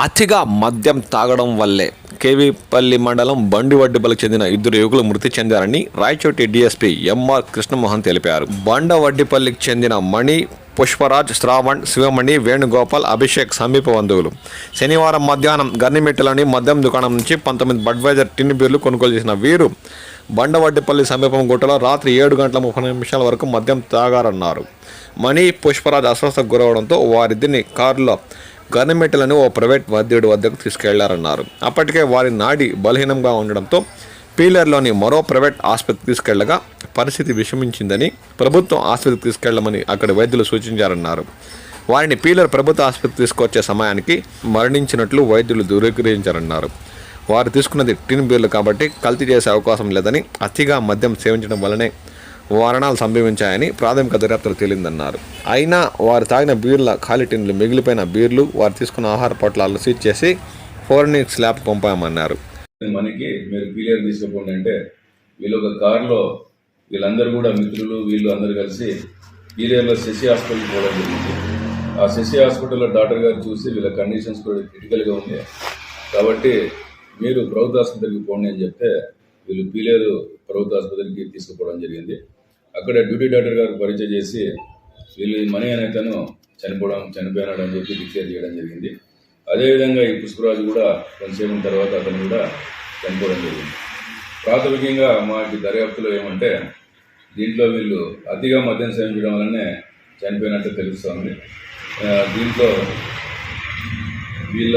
అతిగా మద్యం తాగడం వల్లే కేవీపల్లి మండలం బండివడ్డిపల్లికి చెందిన ఇద్దరు యువకులు మృతి చెందారని రాయచోటి డీఎస్పీ ఎంఆర్ కృష్ణమోహన్ తెలిపారు. బండవడ్డిపల్లికి చెందిన మణి పుష్పరాజ్ శ్రావణ్ శివమణి వేణుగోపాల్ అభిషేక్ సమీప బంధువులు. శనివారం మధ్యాహ్నం గన్నిమెట్టలోని మద్యం దుకాణం నుంచి పంతొమ్మిది బడ్వైజర్ టిన్ బీర్లు కొనుగోలు చేసిన వీరు బండవడ్డిపల్లి సమీపం గుట్టలో రాత్రి ఏడు గంటల ముప్పై నిమిషాల వరకు మద్యం తాగారన్నారు. మణి పుష్పరాజ్ అస్వస్థకు గురవడంతో వారిద్దరిని కారులో గవర్నమెంట్లను ఓ ప్రైవేట్ వైద్యుడి వద్దకు తీసుకెళ్ళారన్నారు. అప్పటికే వారి నాడి బలహీనంగా ఉండడంతో పీలర్లోని మరో ప్రైవేట్ ఆసుపత్రికి తీసుకెళ్ళగా పరిస్థితి విషమించిందని ప్రభుత్వం ఆసుపత్రికి తీసుకెళ్ళమని అక్కడి వైద్యులు సూచించారన్నారు. వారిని పీలర్ ప్రభుత్వ ఆసుపత్రికి తీసుకొచ్చే సమయానికి మరణించినట్లు వైద్యులు ధృవీకరించారన్నారు. వారు తీసుకున్నది టిన్ బీర్లు కాబట్టి కల్తీ చేసే అవకాశం లేదని అతిగా మద్యం సేవించడం వల్లనే మరణాలు సంభవించాయని ప్రాథమిక దర్యాప్తులు తేలిందన్నారు. అయినా వారు తాగిన బీర్ల ఖాళీ టిన్లు మిగిలిపోయిన బీర్లు వారు తీసుకున్న ఆహార పొట్లాలను సీజ్ చేసి ఫోరెనిక్స్ ల్యాబ్ పంపామన్నారు. మనకి మీరు పీలియర్ తీసుకోకుండా అంటే వీళ్ళు ఒక కారులో వీళ్ళందరూ కూడా మిత్రులు వీళ్ళు అందరూ కలిసి పీలియర్లో శశి హాస్పిటల్కి పోవడం జరిగింది. ఆ శశి హాస్పిటల్లో డాక్టర్ గారు చూసి వీళ్ళ కండిషన్స్ కూడా క్రిటికల్గా ఉంది కాబట్టి మీరు ప్రభుత్వ ఆసుపత్రికి పోండి అని చెప్తే వీళ్ళు పీలియర్ ప్రభుత్వ ఆసుపత్రికి తీసుకుపోవడం జరిగింది. అక్కడ డ్యూటీ డాక్టర్ గారు పరిచయం చేసి వీళ్ళు మనీ అనే తను చనిపోవడం చనిపోయినాడు అని చెప్పి డిక్లేర్ చేయడం జరిగింది. అదేవిధంగా ఈ పుష్పరాజు కూడా కొంతసేపు తర్వాత అతను కూడా చనిపోవడం జరిగింది. ప్రాథమికంగా మాకి దర్యాప్తులో ఏమంటే దీంట్లో వీళ్ళు అతిగా మద్యం సేవించడం వల్లనే చనిపోయినట్టు తెలుస్తోంది దీంట్లో వీళ్ళ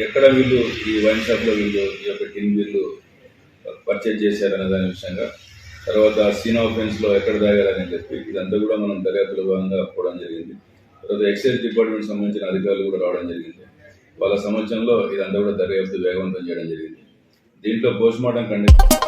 ఎక్కడ వీళ్ళు ఈ వైన్ షాప్లో వీళ్ళు ఈ యొక్క టిన్ వీళ్ళు పర్చేజ్ చేశారనే దాని విషయంగా తర్వాత సీనా లో ఎక్కడ తాగారని చెప్పి ఇదంతా కూడా మనం దర్యాప్తులో భాగంగా పోవడం జరిగింది. తర్వాత ఎక్సైజ్ డిపార్ట్మెంట్ సంబంధించిన అధికారులు కూడా రావడం జరిగింది. వాళ్ళ సంవత్సరంలో ఇదంతా కూడా దర్యాప్తు వేగవంతం చేయడం జరిగింది. దీంట్లో పోస్ట్ మార్టం కండిషన్